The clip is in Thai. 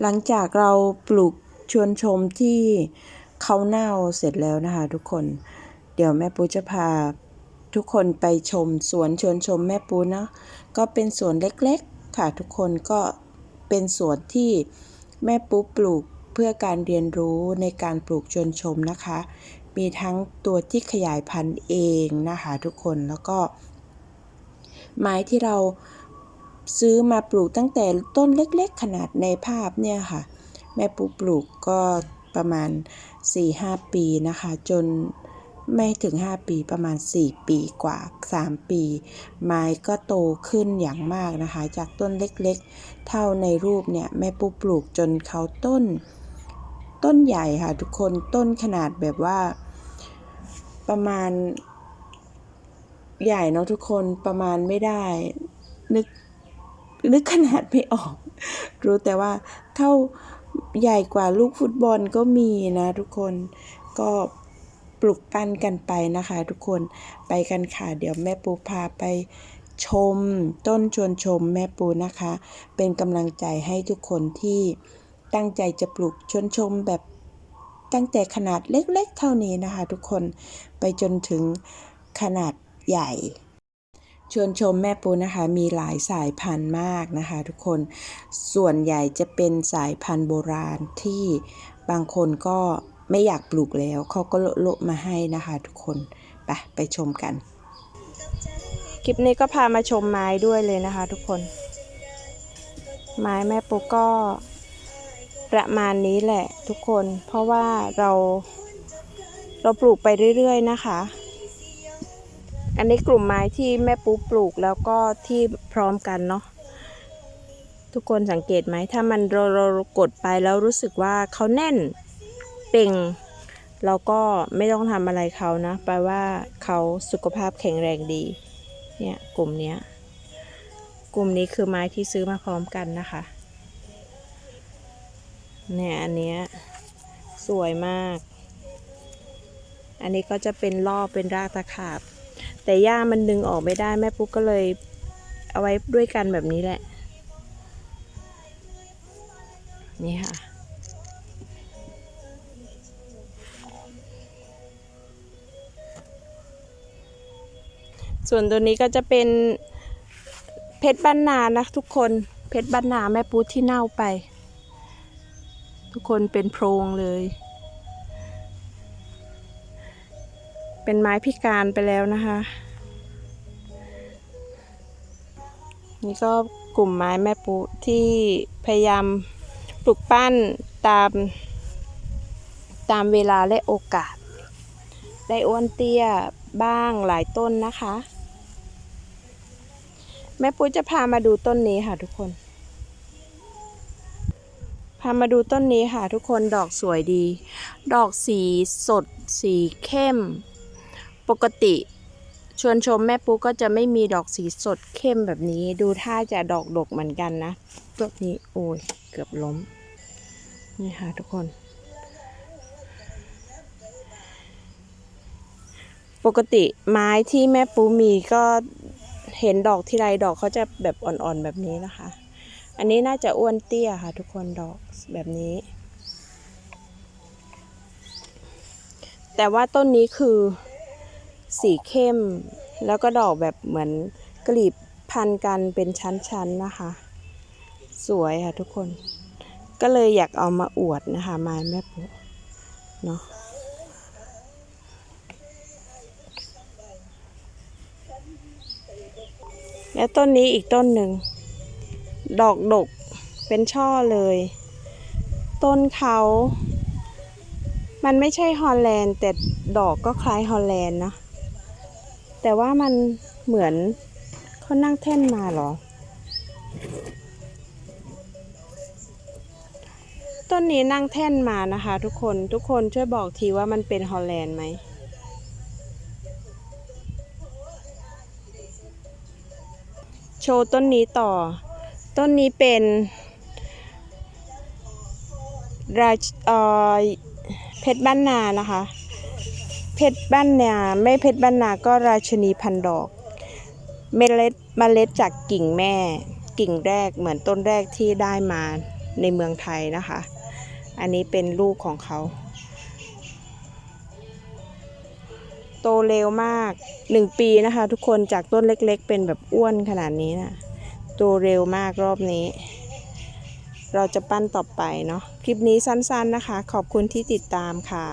หลังจากเราปลูกชวนชมที่เขาเน่าเสร็จแล้วนะคะทุกคน เดี๋ยวแม่ปูจะพาทุกคนไปชมสวนชวนชมแม่ปูเนาะก็เป็นสวนเล็กๆค่ะทุกคนก็เป็นสวนที่แม่ปูปลูกเพื่อการเรียนรู้ในการปลูกชวนชมนะคะ มีทั้งตัวที่ขยายพันธุ์เองนะคะทุกคนแล้วก็ไม้ที่เรา ซื้อมาปลูกตั้งแต่ต้นเล็กๆ ขนาดในภาพเนี่ยค่ะ แม่ปูปลูกก็ประมาณ 4-5 ปีนะคะ จนไม่ถึง 5 ปีประมาณ 4 ปีกว่า 3 ปี ไม้ก็โตขึ้นอย่างมากนะคะ จากต้นเล็กๆ เท่าในรูปเนี่ย แม่ปูปลูกจนเขาต้น ต้นใหญ่ค่ะทุกคนต้นขนาดแบบว่า ประมาณ ใหญ่เนาะทุกคนประมาณไม่ได้ นึก นึกขนาดไม่ออก รู้แต่ว่าเท่าใหญ่กว่าลูกฟุตบอลก็มีนะทุกคนก็ปลุกปั้นกันไปนะคะ ทุกคนไปกันค่ะ เดี๋ยวแม่ปูพาไปชม ต้นชวนชมแม่ปูนะคะ เป็นกำลังใจให้ทุกคนที่ตั้งใจจะปลูกชวนชมแบบตั้งแต่ขนาดเล็กๆเท่านี้นะคะ ทุกคนไปจนถึงขนาดใหญ่ ชวนชมแม่ปูนะคะมีหลายสายพันธุ์มากนะคะทุกคนส่วนใหญ่จะเป็นสายพันธุ์โบราณที่บางคนก็ไม่อยากปลูกแล้วเขาก็โละมาให้นะคะทุกคนไปไปชมกัน คลิปนี้ก็พามาชมไม้ด้วยเลยนะคะทุกคน ไม้แม่ปุ๊กก็ประมาณนี้แหละทุกคน เพราะว่าเราเราปลูกไปเรื่อยๆนะคะ อันนี้กลุ่มไม้ที่แม่ปุ๊ปลูกแล้วก็ที่พร้อมกันเนาะทุกคนสังเกตไหมถ้ามันเราเรากดไปแล้วรู้สึกว่าเขาแน่นเป่งเราก็ไม่ต้องทำอะไรเขานะแปลว่าเขาสุขภาพแข็งแรงดีเนี่ยกลุ่มเนี้ยกลุ่มนี้คือไม้ที่ซื้อมาพร้อมกันนะคะเนี่ยอันเนี้ยสวยมาก อันนี้ก็จะเป็นล่อบเป็นรากตะขาบ แต่หญ้ามันดึงออกไม่ได้แม่ปุ๊กก็เลย เอาไว้ด้วยกันแบบนี้แหละ นี่ค่ะ ส่วนตัวนี้ก็จะเป็นเพชรบ้านนานะทุกคนเพชรบ้านนาแม่ปูที่เน่าไป ทุกคนเป็นโพรงเลย เป็นไม้พิการไปแล้วนะคะ นี่ก็กลุ่มไม้แม่ปูที่พยายามปลูกปั้นตาม ตามเวลาและโอกาส ได้อ้วนเตี้ยบ้างหลายต้นนะคะ แม่ปุจะพามาดูต้นนี้ค่ะทุกคน พามาดูต้นนี้ค่ะทุกคนดอกสวยดี ดอกสีสดสีเข้ม ปกติชวนชมแม่ปูก็จะไม่มีดอกสีสดเข้มแบบนี้ ดูท่าจะดอกดกเหมือนกันนะต้นนี้โอ้ยเกือบล้ม นี่ค่ะทุกคน ปกติไม้ที่แม่ปูมีก็เห็นดอกที่ไรดอกเขาจะแบบอ่อนๆแบบนี้นะคะ อันนี้น่าจะอ้วนเตี้ยค่ะ ทุกคนดอกแบบนี้ แต่ว่าต้นนี้คือ สีเข้ม แล้วก็ดอกแบบเหมือนกลีบพันกันเป็นชั้นๆนะคะ สวยค่ะทุกคน ก็เลยอยากเอามาอวดนะคะ ไม้แม่ปูเนาะแล้วต้นนี้อีกต้นหนึ่ง ดอกดกเป็นช่อเลย ต้นเขา มันไม่ใช่ฮอลแลนด์ แต่ดอกก็คล้ายฮอลแลนด์นะ แต่ว่ามันเหมือนเขานั่งแท่นมาหรอ ต้นนี้นั่งแท่นมานะคะทุกคนทุกคนช่วยบอกทีว่ามันเป็นฮอลแลนด์ไหมโชว์ต้นนี้ต่อ ต้นนี้เป็นราชเอ่อเพชรบ้านนานะคะ เพชรบ้านนาไม่เพชรบ้านนาก็ราชนีพันดอก เมล็ดเมล็ดจากกิ่งแม่ กิ่งแรกเหมือนต้นแรกที่ได้มาในเมืองไทยนะคะ อันนี้เป็นลูกของเขา โตเร็วมากหนึ่งปีนะคะ ทุกคนจากต้นเล็กๆ เป็นแบบอ้วนขนาดนี้นะโตเร็วมากรอบนี้ เราจะปั้นต่อไปเนาะคลิปนี้สั้นๆนะคะ ขอบคุณที่ติดตามค่ะ